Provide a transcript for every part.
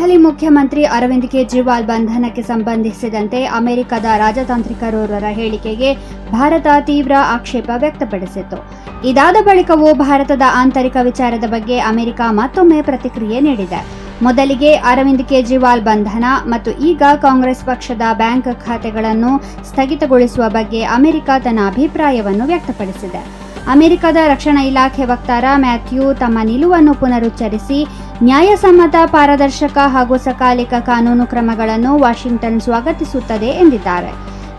ಮುಖ್ಯಮಂತ್ರಿ ಅರವಿಂದ್ ಕೇಜ್ರಿವಾಲ್ ಬಂಧನಕ್ಕೆ ಸಂಬಂಧಿಸಿದಂತೆ ಅಮೆರಿಕದ ರಾಜತಾಂತ್ರಿಕರೋರ್ವರ ಹೇಳಿಕೆಗೆ ಭಾರತ ತೀವ್ರ ಆಕ್ಷೇಪ ವ್ಯಕ್ತಪಡಿಸಿತ್ತು. ಇದಾದ ಬಳಿಕವೂ ಭಾರತದ ಆಂತರಿಕ ವಿಚಾರದ ಬಗ್ಗೆ ಅಮೆರಿಕ ಮತ್ತೊಮ್ಮೆ ಪ್ರತಿಕ್ರಿಯೆ ನೀಡಿದೆ. ಮೊದಲಿಗೆ ಅರವಿಂದ್ ಕೇಜ್ರಿವಾಲ್ ಬಂಧನ ಮತ್ತು ಈಗ ಕಾಂಗ್ರೆಸ್ ಪಕ್ಷದ ಬ್ಯಾಂಕ್ ಖಾತೆಗಳನ್ನು ಸ್ಥಗಿತಗೊಳಿಸುವ ಬಗ್ಗೆ ಅಮೆರಿಕ ತನ್ನ ಅಭಿಪ್ರಾಯವನ್ನು ವ್ಯಕ್ತಪಡಿಸಿದೆ. ಅಮೆರಿಕದ ರಕ್ಷಣಾ ಇಲಾಖೆ ವಕ್ತಾರ ಮ್ಯಾಥ್ಯೂ ತಮ್ಮ ನಿಲುವನ್ನು ಪುನರುಚ್ಚರಿಸಿ ನ್ಯಾಯಸಮ್ಮತ ಪಾರದರ್ಶಕ ಹಾಗೂ ಸಕಾಲಿಕ ಕಾನೂನು ಕ್ರಮಗಳನ್ನು ವಾಷಿಂಗ್ಟನ್ ಸ್ವಾಗತಿಸುತ್ತದೆ ಎಂದಿದ್ದಾರೆ.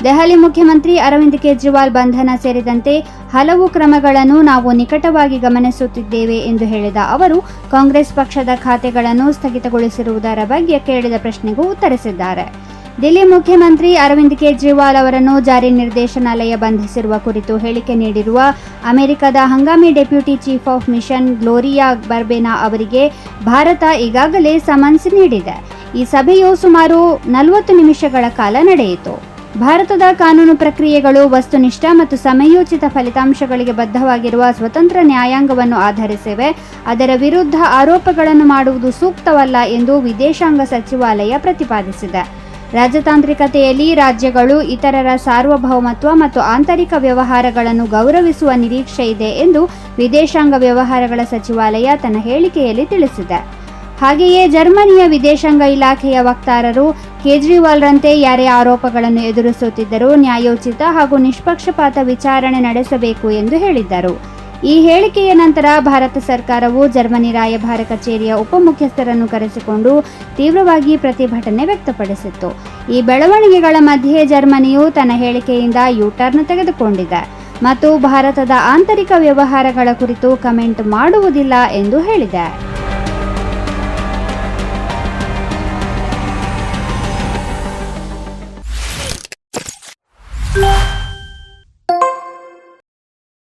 ದೆಹಲಿ ಮುಖ್ಯಮಂತ್ರಿ ಅರವಿಂದ್ ಕೇಜ್ರಿವಾಲ್ ಬಂಧನ ಸೇರಿದಂತೆ ಹಲವು ಕ್ರಮಗಳನ್ನು ನಾವು ನಿಕಟವಾಗಿ ಗಮನಿಸುತ್ತಿದ್ದೇವೆ ಎಂದು ಹೇಳಿದ ಅವರು, ಕಾಂಗ್ರೆಸ್ ಪಕ್ಷದ ಖಾತೆಗಳನ್ನು ಸ್ಥಗಿತಗೊಳಿಸಿರುವುದರ ಬಗ್ಗೆ ಕೇಳಿದ ಪ್ರಶ್ನೆಗೂ ಉತ್ತರಿಸಿದ್ದಾರೆ. ದಿಲ್ಲಿ ಮುಖ್ಯಮಂತ್ರಿ ಅರವಿಂದ್ ಕೇಜ್ರಿವಾಲ್ ಅವರನ್ನು ಜಾರಿ ನಿರ್ದೇಶನಾಲಯ ಬಂಧಿಸಿರುವ ಕುರಿತು ಹೇಳಿಕೆ ನೀಡಿರುವ ಅಮೆರಿಕದ ಹಂಗಾಮಿ deputy chief of mission Gloria Berbena ಅವರಿಗೆ ಭಾರತ ಈಗಾಗಲೇ ಸಮನ್ಸ್ ನೀಡಿದೆ. ಈ ಸಭೆಯು ಸುಮಾರು ನಲವತ್ತು ನಿಮಿಷಗಳ ಕಾಲ ನಡೆಯಿತು. ಭಾರತದ ಕಾನೂನು ಪ್ರಕ್ರಿಯೆಗಳು, ವಸ್ತುನಿಷ್ಠ ಮತ್ತು ಸಮಯೋಚಿತ ಫಲಿತಾಂಶಗಳಿಗೆ ಬದ್ಧವಾಗಿರುವ ಸ್ವತಂತ್ರ ನ್ಯಾಯಾಂಗವನ್ನು ಆಧರಿಸಿವೆ. ಅದರ ವಿರುದ್ಧ ಆರೋಪಗಳನ್ನು ಮಾಡುವುದು ಸೂಕ್ತವಲ್ಲ ಎಂದು ವಿದೇಶಾಂಗ ಸಚಿವಾಲಯ ಪ್ರತಿಪಾದಿಸಿದೆ. ರಾಜತಾಂತ್ರಿಕತೆಯಲ್ಲಿ ರಾಜ್ಯಗಳು ಇತರರ ಸಾರ್ವಭೌಮತ್ವ ಮತ್ತು ಆಂತರಿಕ ವ್ಯವಹಾರಗಳನ್ನು ಗೌರವಿಸುವ ನಿರೀಕ್ಷೆ ಇದೆ ಎಂದು ವಿದೇಶಾಂಗ ವ್ಯವಹಾರಗಳ ಸಚಿವಾಲಯ ತನ್ನ ಹೇಳಿಕೆಯಲ್ಲಿ ತಿಳಿಸಿದೆ. ಹಾಗೆಯೇ ಜರ್ಮನಿಯ ವಿದೇಶಾಂಗ ಇಲಾಖೆಯ ವಕ್ತಾರರು ಕೇಜ್ರಿವಾಲ್ರಂತೆ ಯಾರೇ ಆರೋಪಗಳನ್ನು ಎದುರಿಸುತ್ತಿದ್ದರೂ ನ್ಯಾಯೋಚಿತ ಹಾಗೂ ನಿಷ್ಪಕ್ಷಪಾತ ವಿಚಾರಣೆ ನಡೆಸಬೇಕು ಎಂದು ಹೇಳಿದ್ದರು. ಈ ಹೇಳಿಕೆಯ ನಂತರ ಭಾರತ ಸರ್ಕಾರವು ಜರ್ಮನಿ ರಾಯಭಾರ ಕಚೇರಿಯ ಉಪಮುಖ್ಯಸ್ಥರನ್ನು ಕರೆಸಿಕೊಂಡು ತೀವ್ರವಾಗಿ ಪ್ರತಿಭಟನೆ ವ್ಯಕ್ತಪಡಿಸಿತ್ತು. ಈ ಬೆಳವಣಿಗೆಗಳ ಮಧ್ಯೆ ಜರ್ಮನಿಯು ತನ್ನ ಹೇಳಿಕೆಯಿಂದ ಯೂಟರ್ನ್ ತೆಗೆದುಕೊಂಡಿದೆ ಮತ್ತು ಭಾರತದ ಆಂತರಿಕ ವ್ಯವಹಾರಗಳ ಕುರಿತು ಕಮೆಂಟ್ ಮಾಡುವುದಿಲ್ಲ ಎಂದು ಹೇಳಿದೆ.